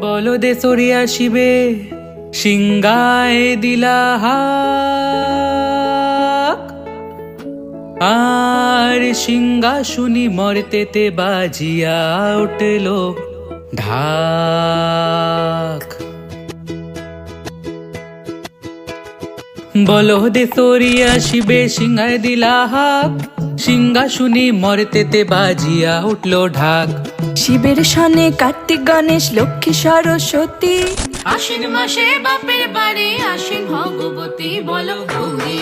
বলদে সরিয়া শিবে সিংগায় দিলা হাক আর সিংহাসুনি মরতেতে বাজিয়া উঠল ঢাক। বলদে সরিয়া শিবে সিংহায় দিলা হাক সিংহাসুনি মরতেতে বাজিয়া উঠল ঢাক। শিবের সনে কার্তিক গণেশ লক্ষ্মী সরস্বতী। আশ্বিন মাসে বাপের বাড়ি আশ্বিন ভগবতী বলো গৌরী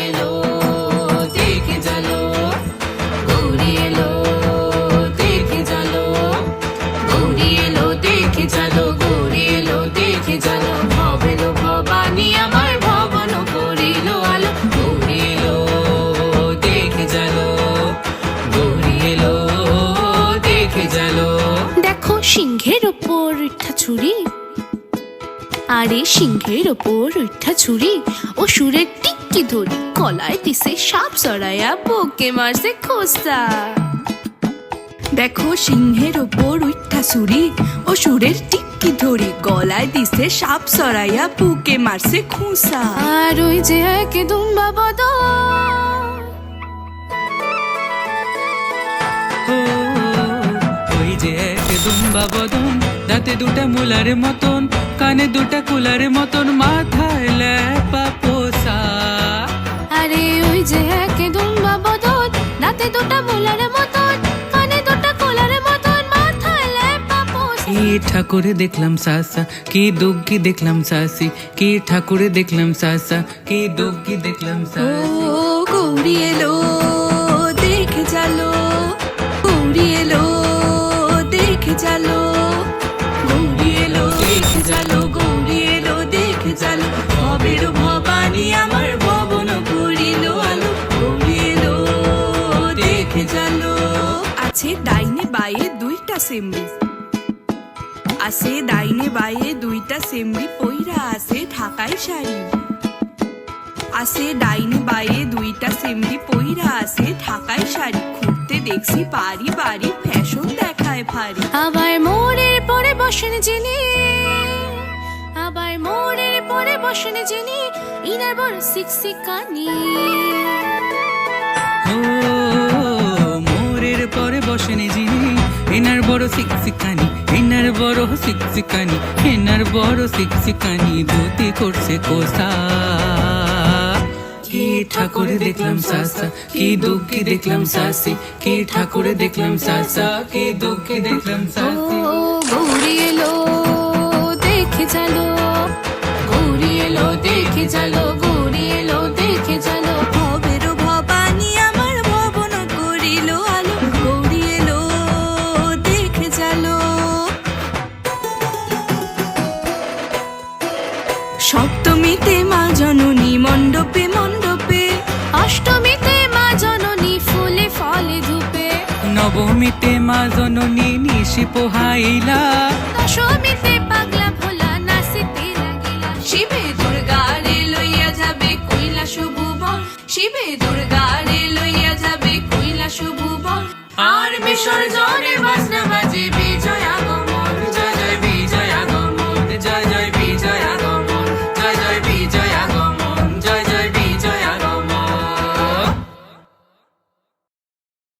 সিংহের ওপর উঠা ছুরি। আরে সিংহের ওপর উঠা ছুরি। ও সুরের টিক্কি ধরি, কলায় দিছে সাপ সরাইয়া বকে মারছে খোসা। দেখো সিংহের ওপর উঠা সুরি ও সুরের টিক্কি ধরি, গলায় দিছে সাপ সরাইয়া বুকে মারছে খুঁসা। আর ওই যে এক দুম্বা বদল। যে দুম্বা বদন দাঁতে দুটা মুলার মতন কানে দুটা কুলার মতন মাথায় ল্যাপা পোষা। আরে ওই যে এক দুম্বা বদল দাঁতে দুটা মোলার মতন কানে দুটা কোলার মতন মাথায় ল্যাপা পোষা। কি ঠাকুরে দেখলাম সাসা কি দুগ্গি দেখলাম সাসি কি ঠাকুরে দেখলাম সাসা কি দুগ্গি দেখলাম ও সাসি। গৌরী এলো দেখে জালো গৌরী এলো। দুইটা সেমরি আছে ডাইনে বাইয়ে দুইটা সেমরি পইরা আছে ঢাকাই শাড়ি। আছে ডাইনে বাইয়ে দুইটা সেমরি পইরা আছে ঢাকায় শাড়ি। ঘুরতে দেখছি বাড়ি বাড়ি ফ্যাশন দেখায় ভারী। আবার মোড়ের পরে বসেন যিনি আবার মোড়ের পরে বসেন যিনি ইনার বড় সিকসিকানি ও বড় শিক্ষিকানি এনার বড় শিক্ষিকানি এনার বড় শিক্ষিকানি ধুতি করছে কোসা কি ঠাকুরে দেখলাম সাসা, কি দুঃখী দেখলাম সাসি, কি ঠাকুরে দেখলাম সাসা, কি দুঃখী দেখলাম সাসি গৌরী এলো, দেখে চলো। গৌরী এলো, দেখে জালো সপ্তমীতে মা জননী মণ্ডপে মণ্ডপে। অষ্টমীতে মা জননী ফুলে ফলে ধূপে। নবমীতে মা জননী নিশি পোহাইলা। দশমীতে পাগলা ভোলা নাচিতে লাগিলা। শিবে দুর্গা রে লইয়া যাবে কৈলাস ভুবন। শিবে দুর্গা রে লইয়া যাবে কৈলাস ভুবন। আর বিসর্জনে